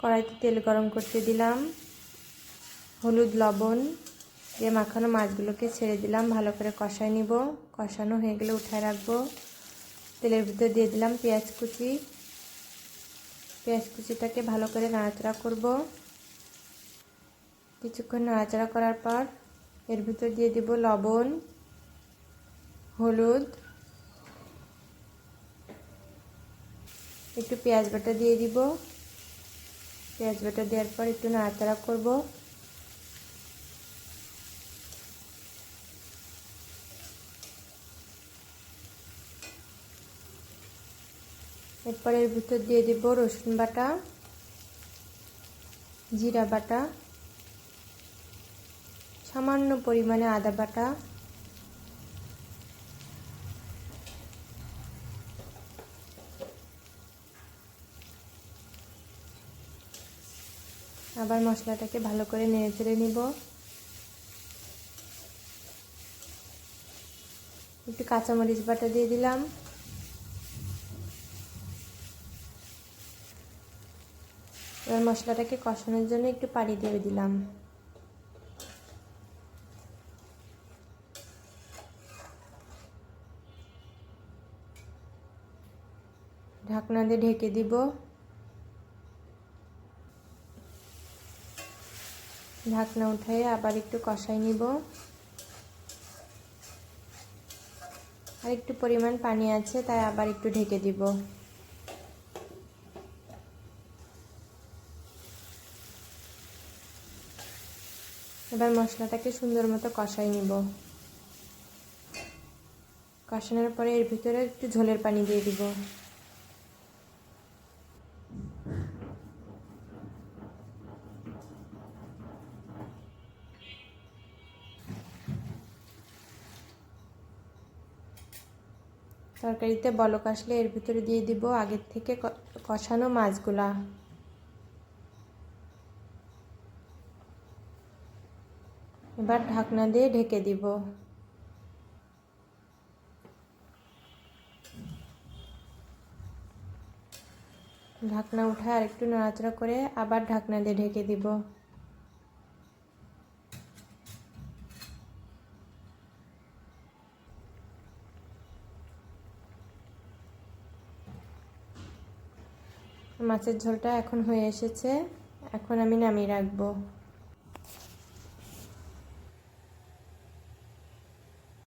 কড়াইতে তেল গরম করতে দিলাম, হলুদ, লবণ দিয়ে মাখানো মাছগুলোকে ছেড়ে দিলাম, ভালো করে কষায় নিব। কষানো হয়ে গেলে উঠায় রাখব। তেলের ভিতর দিয়ে দিলাম পেঁয়াজ কুচি। পেঁয়াজ কুচিটাকে ভালো করে নাড়াচাড়া করব। কিছুক্ষণ নাড়াচাড়া করার পর এর ভিতর দিয়ে দিব লবণ, হলুদ, একটু পেঁয়াজ বাটা দিয়ে দিব। পেঁয়াজ বাটা দেওয়ার পর একটু নাড়াচাড়া করব। এরপর এর ভিতর দিয়ে দিব রসুন বাটা, জিরা বাটা, সামান্য পরিমাণে আদা বাটা আবার মশলাটাকে ভালো করে নেড়ে নিব। একটু কাঁচামরিচ বাটা দিয়ে দিলাম। এবার মশলাটাকে কষানোর জন্য একটু পানি দিয়ে দিলাম। ঢাকনা দিয়ে ঢেকে দিব। ঢাকনা উঠাই আবার একটু কষাই নিব। আর একটু পরিমাণ পানি আছে, তাই আবার একটু ঢেকে দিব। এবার মশলাটাকে সুন্দর মতো কষাই নিব। কষানোর পরে এর ভিতরে একটু ঝোলের পানি দিয়ে দিব। তরকারিতে বলক আসলে এর ভিতরে দিয়ে দিব আগের থেকে কষানো মাছগুলা। এবার ঢাকনা দিয়ে ঢেকে দিব। ঢাকনা উঠায় আর একটু নাড়াচাড়া করে আবার ঢাকনা দিয়ে ঢেকে দিব। মাছের ঝোলটা এখন হয়ে এসেছে। এখন আমি নামিয়ে রাখব।